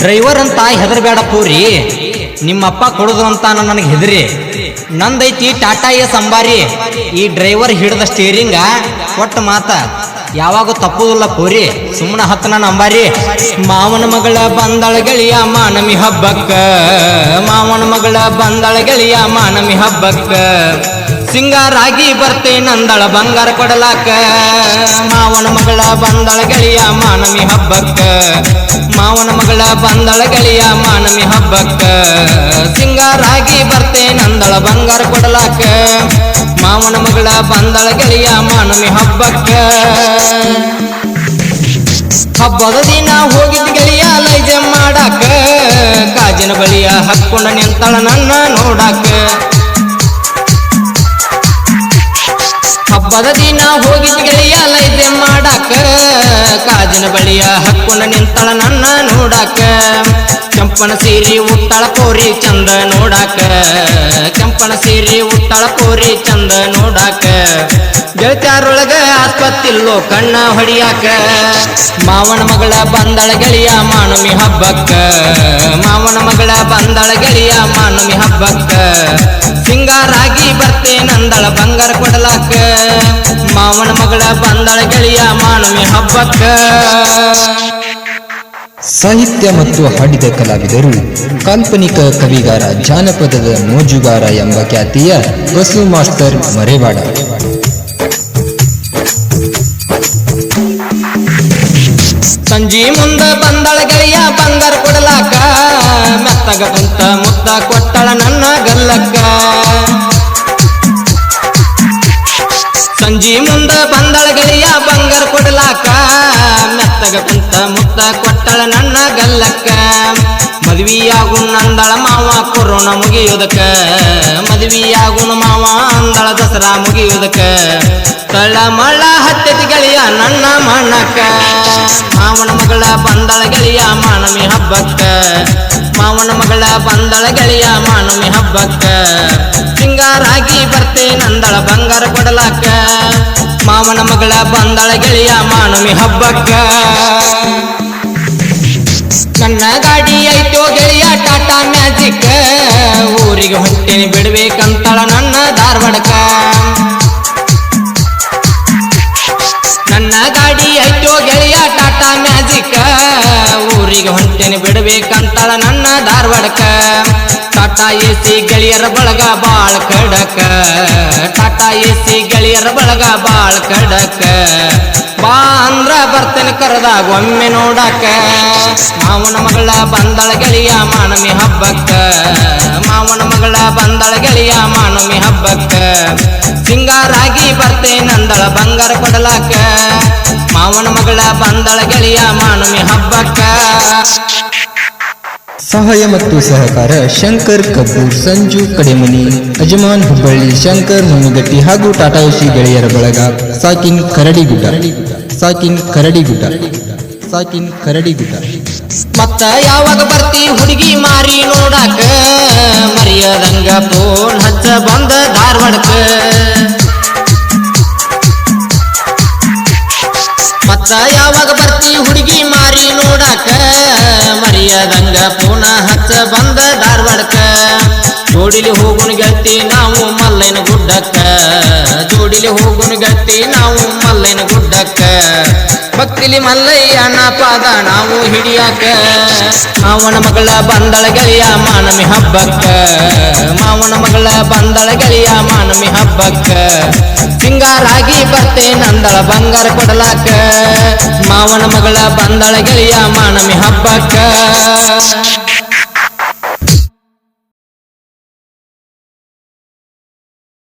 Driver ಅಂತ ಹೆದರ್ಬೇಡ ಪೂರಿ ನಿಮ್ಮಪ್ಪ ಕೊಡುದು ಅಂತ ನನಗೆ ಹೆದರಿ. ನಂದೈತಿ ಟಾಟಾ ಎಸ್ ಅಂಬಾರಿ. ಈ ಡ್ರೈವರ್ ಹಿಡಿದ ಸ್ಟೀರಿಂಗ ಒಟ್ಟು ಮಾತ. ಯಾವಾಗ ತಪ್ಪುದಿಲ್ಲ ಪೂರಿ ಸುಮ್ಮನೆ ಹತ್ತ ನನ್ನ ಅಂಬಾರಿ. ಮಾವನ ಮಗಳ ಬಂದಳ ಗೆಳೆಯ ಮಾನಮಿ ಹಬ್ಬಕ್ಕ. ಮಾವನ ಮಗಳ ಬಂದಳ ಗೆಳೆಯ ಮಾನಮಿ ಹಬ್ಬಕ್ಕ. ಸಿಂಗಾರಾಗಿ ಬರ್ತೇನಂದಳ ಬಂಗಾರ ಕೊಡಲಾಕ. ಮಾವನ ಮಗಳ ಬಂದಳ ಗೆಳೆಯ ಮಾನಮಿ ಹಬ್ಬಕ್ಕ. ಮಾವನ ಮಗಳ ಬಂದಳ ಗೆಳೆಯ ಮಾನಮಿ ಹಬ್ಬಕ್ಕ. ಸಿಂಗಾರಾಗಿ ಬರ್ತೇನಂದಳ ಬಂಗಾರ ಕೊಡಲಾಕ. ಮಾವನ ಮಗಳ ಬಂದಳ ಗೆಳೆಯ ಮಾನಮಿ ಹಬ್ಬಕ್ಕ. ಹಬ್ಬದ ದಿನ ಹೋಗಿದ್ ಗೆಳೆಯ ಲೈಜೆ ಮಾಡಾಕ. ಕಾಜಿನ ಬಳಿಯ ಹಕ್ಕೊಂಡ ನಿಂತಳ ನನ್ನ ನೋಡಾಕ. ಹಬ್ಬದ ದಿನ ಹೋಗಿದ್ ಗೆಳೆಯ ಲೈಜೆ ಮಾಡಾಕ ಕಾಜಿನ ಬಳಿಯ ಹಕ್ಕುನ ನಿಂತಳ ನನ್ನ ನೋಡಾಕ. ಕೆಂಪನ ಸೀರೆ, ಉತ್ತಳ ಪೋರಿ ಚಂದ ನೋಡಾಕ. ಕೆಂಪನ ಸೀರೆ, ಉತ್ತಳ ಪೋರಿ ಚಂದ ನೋಡಾಕ. ಗೆಳತ್ಯಾರೊಳಗ ಆಸ್ಪತ್ತಿಲ್ಲೋ ಕಣ್ಣ ಹೊಡಿಯಾಕ. ಮಾವನ ಮಗಳ ಬಂದಳ ಗೆಳೆಯ ಮಾನುಮಿ ಹಬ್ಬಕ್ಕ. ಮಾವನ ಮಗಳ ಬಂದಳ ಗೆಳೆಯ ಮಾನುಮಿ ಹಬ್ಬಕ್ಕ. ಸಿಂಗಾರಾಗಿ ಬರ್ತೆ ನಂದಳ ಬಂಗಾರ ಕೊಡಲಾಕ. ಮಾವನ ಮಗಳ ಬಂದಳ ಗೆಳೆಯ ಮಾನುಮಿ ಹಬ್ಬಕ್ಕ. ಸಾಹಿತ್ಯ ಮತ್ತು ಹಾಡಿದ ಕಲಾವಿದರು, ಕಾಲ್ಪನಿಕ ಕವಿಗಾರ ಜಾನಪದದ ಮೋಜುಗಾರ ಎಂಬ ಖ್ಯಾತಿಯ ಬಸು ಮಾಸ್ತರ್ ಮರೇವಾಡ. ಸಂಜಿ ಮುಂದ ಬಂದಳ ಗೆಳೆಯ ಬಂಗಾರ ಕೊಡಲಾಕ, ಮೆತ್ತಗ ಬಂತ ಮುತ್ತ ಕೊಟ್ಟಳ ನನ್ನ ಗಲ್ಲಕ್ಕ. ಸಂಜಿ ಮುಂದ ಬಂದಳ ಗೆಳೆಯ ಬಂಗಾರ ಕೊಡಲಾಕ ಕುಂತ ಮುತ್ತ ಕೊಟ್ಟಳ ನನ್ನ ಗಲ್ಲಕ್ಕ ಮದ್ವಿಯಾಗು ನಂದಳ ಮಾವ ಕೊರೋನಾ ಮುಗಿಯುವುದಕ್ಕ ಮದ್ವಿಯಾಗುಣ ಮಾವ ಅಂದಳ ದಸರಾ ಮುಗಿಯುವುದಕ್ಕ ತಳ ಮಳ ಹತ್ತೆತಿ ಗೆಳೆಯ ನನ್ನ ಮಣ್ಣಕ್ಕ ಮಾವನ ಮಗಳ ಬಂದಳ ಗೆಳೆಯ ಮಾನಮಿ ಹಬ್ಬಕ್ಕ ಮಾವನ ಮಗಳ ಬಂದಳ ಗೆಳೆಯ ಮಾನಮಿ ಹಬ್ಬಕ್ಕ ಸಿಂಗಾರಾಗಿ ಬರ್ತೆ ನಂದಳ ಬಂಗಾರ ಕೊಡಲಾಕ ಮಾವನ ಮಗಳ ಬಂದಳ ಗೆಳೆಯ ಮಾನಮಿ ಹಬ್ಬಕ್ಕ ನನ್ನ ಗಾಡಿ ಐತೋ ಗೆಳೆಯ ಟಾಟಾ ಮ್ಯಾಜಿಕ್. ಊರಿಗೆ ಹೊಂಟೇನಿ ಬಿಡ್ಬೇಕಂತಳ ನನ್ನ ಧಾರವಾಡಕ ನನ್ನ ಗಾಡಿ ಐತೋ ಗೆಳೆಯ ಟಾಟಾ ಮ್ಯಾಜಿಕ್. ಊರಿಗೆ ಹೊಂಟೇನಿ ಬಿಡ್ಬೇಕಂತಳ ನನ್ನ ಧಾರವಾಡಕ ಟಾಟಾ ಎ ಸಿ ಗೆಳೆಯರ ಬಳಗ ಬಾಳ ಕಡಕ ಟಾಟಾ ಎ ಸಿ ಗೆಳೆಯರ ಬಳಗ ಬಾಳ ಕಡಕ ಬಾ ಅಂದ್ರ ಬರ್ತೇನೆ ಕರೆದಾಗ ಒಮ್ಮೆ ನೋಡಾಕ ಮಾವನ ಮಗಳ ಬಂದಳ ಗೆಳೆಯ ಮಾನಮಿ ಹಬ್ಬಕ್ಕ. ಮಾವನ ಮಗಳ ಬಂದಳ ಗೆಳೆಯ ಮಾನಮಿ ಹಬ್ಬಕ್ಕ. ಸಿಂಗಾರಾಗಿ ಬರ್ತೇನಂದಳ ಬಂಗಾರ ಕೊಡಲಾಕ. ಮಾವನ ಮಗಳ ಬಂದಳ ಗೆಳೆಯ ಮಾನಮಿ ಹಬ್ಬಕ್ಕ. ಸಹಾಯ ಮತ್ತು ಸಹಕಾರ ಶಂಕರ್ ಕಪೂರ್ ಸಂಜು, ಕಡೆಮನಿ ಅಜಮಾನ್ ಹುಬ್ಬಳ್ಳಿ, ಶಂಕರ್, ಮುನುಗಟ್ಟಿ ಹಾಗೂ ಟಾಟಾ ಎಸಿ ಗೆಳೆಯರ ಬಳಗ ಸಾಕಿನ್ ಕರಡಿಗುಡ್ಡ. ಸಾಕಿನ್ ಕರಡಿಗುಡ್ಡ. ಸಾಕಿನ್ ಕರಡಿಗುಡ್ಡ. ಮತ್ತ ಯಾವಾಗ ಬರ್ತಿ ಹುಡುಗಿ ಮಾರಿ ನೋಡಾಕ? ಮರಿಯದಂಗ ಫೋನ್ ಹಚ್ಚ ಬಂದ ಧಾರವಾಡಕ ಮತ್ತ ಯಾವಾಗ ಬರ್ತಿ ಹುಡುಗಿ ಮಾರಿ ನೋಡಾಕ? ಮರಿಯದಂಗ ಪೂನ ಹಚ್ಚ ಬಂದ ಧಾರವಾಡಕ್ಕೆ. ಜೋಡಿಲಿ ಹೋಗುಣ ಗಟ್ಟಿ ನಾವು ಮಲ್ಲೈನ ಗುಡ್ಡಕ್ಕ ಜೋಡಿಲಿ ಹೋಗುಣ ಗಟ್ಟಿ ನಾವು ಮಲ್ಲೈನ ಗುಡ್ಡಕ್ಕ ಭಕ್ತಿಲಿ ಮಲ್ಲಯ್ಯನ ಪಾದ ನಾವು ಹಿಡಿಯಾಕ. ಮಾವನ ಮಗಳ ಬಂದಳ ಗೆಳೆಯ ಮಾನಮಿ ಹಬ್ಬಕ್ಕ. ಮಾವನ ಮಗಳ ಬಂದಳ ಗೆಳೆಯ ಮಾನಮಿ ಹಬ್ಬಕ್ಕ. ಸಿಂಗಾರಾಗಿ ಬರ್ತೆ ನಂದಳ ಬಂಗಾರ ಕೊಡಲಾಕ. ಮಾವನ ಮಗಳ ಬಂದಳ ಗೆಳೆಯ ಮಾನಮಿ ಹಬ್ಬಕ್ಕ.